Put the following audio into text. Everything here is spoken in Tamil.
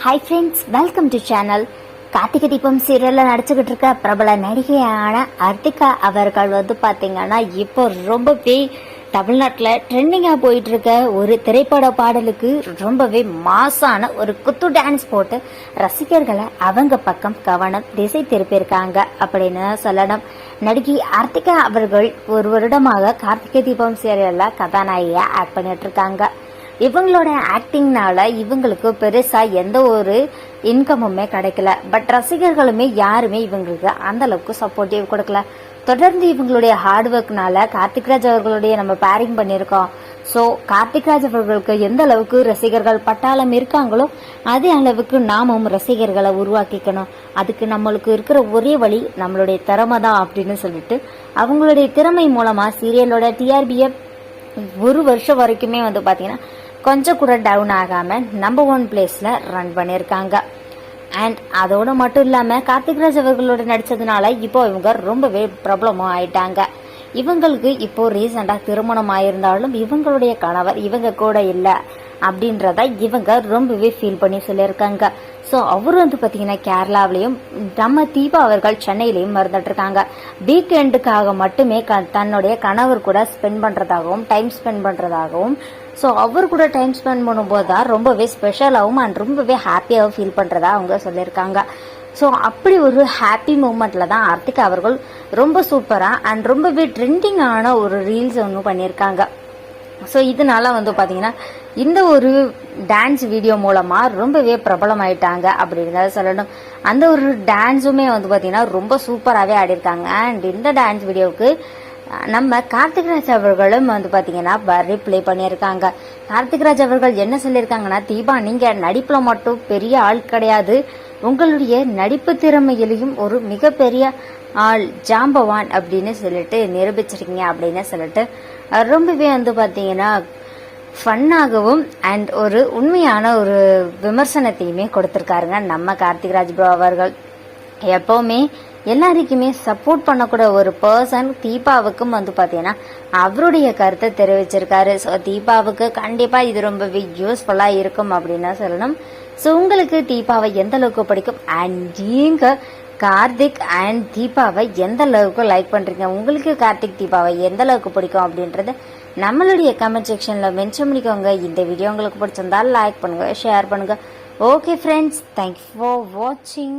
Hi friends welcome to channel Karthigai Deepam சீரியலில் நடிச்சுக்கிட்டு இருக்க பிரபல நடிகையான அர்த்திகா அவர்கள் வந்து பார்த்தீங்கன்னா இப்போ ரொம்பவே தமிழ்நாட்டில் ட்ரெண்டிங்காக போயிட்டு இருக்க ஒரு திரைப்பட பாடலுக்கு ரொம்பவே மாசான ஒரு குத்து டான்ஸ் போட்டு ரசிகர்களை அவங்க பக்கம் கவனம் திசை திருப்பியிருக்காங்க அப்படின்னு சொல்லணும். நடிகை அர்த்திகா அவர்கள் ஒரு வருடமாக கார்த்திகை தீபம் சீரியலில் கதாநாயகியாக ஆக்ட் பண்ணிட்டு இருக்காங்க இவங்களோட ஆக்டிங்னால இவங்களுக்கு பெருசா எந்த ஒரு இன்கமுமே கிடைக்கல. பட் ரசிகர்களுமே யாருமே இவங்களுக்கு அந்த அளவுக்கு சப்போர்ட்டிவ் கொடுக்கல. தொடர்ந்து இவங்களுடைய ஹார்ட் ஒர்க்னால கார்த்திக்ராஜ் அவர்களுடைய நம்ம பேரிங் பண்ணியிருக்கோம். ஸோ கார்த்திக்ராஜ் அவர்களுக்கு எந்த அளவுக்கு ரசிகர்கள் பட்டாளம் இருக்காங்களோ அதே அளவுக்கு நாமும் ரசிகர்களை உருவாக்கிக்கணும். அதுக்கு நம்மளுக்கு இருக்கிற ஒரே வழி நம்மளுடைய திறமை தான் அப்படின்னு சொல்லிட்டு அவங்களுடைய திறமை மூலமா சீரியலோட டிஆர்பியை ஒரு வருஷம் வரைக்குமே வந்து பார்த்தீங்கன்னா கொஞ்சம் கூட டவுன் ஆகாமல் நம்பர் ஒன் பிளேஸில் ரன் பண்ணியிருக்காங்க அண்ட் அதோடு மட்டும் இல்லாமல் கார்த்திக்ராஜ் அவர்களோட நடித்ததுனால இப்போ இவங்க ரொம்பவே ப்ராப்ளமும் ஆயிட்டாங்க. இவங்களுக்கு இப்போ ரீசெண்டாக திருமணம் ஆயிருந்தாலும் இவங்களுடைய கணவர் இவங்க கூட இல்லை. அப்படின்றத இவங்க ரொம்பவே ஃபீல் பண்ணி சொல்லியிருக்காங்க. ஸோ அவர் வந்து பார்த்தீங்கன்னா கேரளாவிலையும் நம்ம தீபா அவர்கள் சென்னையிலையும் மறந்துட்டு இருக்காங்க வீக்கெண்டுக்காக மட்டுமே க தன்னுடைய கணவர் கூட ஸ்பெண்ட் பண்ணுறதாகவும் டைம் ஸ்பெண்ட் பண்ணுறதாகவும் ஸோ அவர் கூட டைம் ஸ்பெண்ட் பண்ணும்போது தான் ரொம்பவே ஸ்பெஷலாகவும் அண்ட் ரொம்பவே ஹாப்பியாகவும் ஃபீல் பண்ணுறதா அவங்க சொல்லியிருக்காங்க. ஸோ அப்படி ஒரு ஹாப்பி மூமெண்ட்டில் தான் ஆர்த்திகா அவர்கள் ரொம்ப சூப்பராக அண்ட் ரொம்பவே ட்ரெண்டிங்கான ஒரு ரீல்ஸ் ஒன்று பண்ணியிருக்காங்க. ஸோ இதனால வந்து பார்த்தீங்கன்னா இந்த ஒரு டான்ஸ் வீடியோ மூலமாக ரொம்பவே பிரபலமாயிட்டாங்க அப்படின்றத சொல்லணும். அந்த ஒரு டான்ஸுமே வந்து பார்த்தீங்கன்னா ரொம்ப சூப்பராகவே ஆடிருக்காங்க அண்ட் இந்த டான்ஸ் வீடியோவுக்கு நம்ம கார்த்திக்ராஜ் அவர்களும் வந்து பார்த்தீங்கன்னா ரிப்ளை பண்ணியிருக்காங்க. கார்த்திக்ராஜ் அவர்கள் என்ன சொல்லியிருக்காங்கன்னா தீபா நீங்கள் நடிப்பில் மட்டும் பெரிய ஆள் கிடையாது. உங்களுடைய நடிப்பு திறமையிலையும் ஒரு மிகப்பெரிய ஆள் ஜாம்பவான் அப்படின்னு சொல்லிட்டு நிரூபிச்சிருக்கீங்க அப்படின்னு சொல்லிட்டு ரொம்பவே வந்து பார்த்தீங்கன்னா ஃபன்னாகவும் அண்ட் ஒரு உண்மையான ஒரு விமர்சனத்தையுமே கொடுத்துருக்காருங்க நம்ம கார்த்திக்ராஜ் ப்ரோ அவர்கள். எப்போவுமே எல்லாருக்குமே சப்போர்ட் பண்ணக்கூட ஒரு பர்சன் தீபாவுக்கும் வந்து பார்த்தீங்கன்னா அவருடைய கருத்தை தெரிவிச்சிருக்காரு. ஸோ தீபாவுக்கு கண்டிப்பாக இது ரொம்பவே யூஸ்ஃபுல்லாக இருக்கும் அப்படின்னு சொல்லணும். ஸோ உங்களுக்கு தீபாவை எந்த அளவுக்கு பிடிக்கும்? அண்ட் நீங்கள் கார்த்திக் அண்ட் தீபாவை எந்த அளவுக்கு லைக் பண்ணுறீங்க உங்களுக்கு கார்த்திக் தீபாவை எந்த அளவுக்கு பிடிக்கும் அப்படின்றது நம்மளுடைய கமெண்ட் செக்ஷனில் மென்ஷன் பண்ணிக்கோங்க. இந்த வீடியோ உங்களுக்கு பிடிச்சிருந்தால் லைக் பண்ணுங்கள் ஷேர் பண்ணுங்கள் ஓகே ஃப்ரெண்ட்ஸ் தேங்க்யூ ஃபார் வாட்சிங்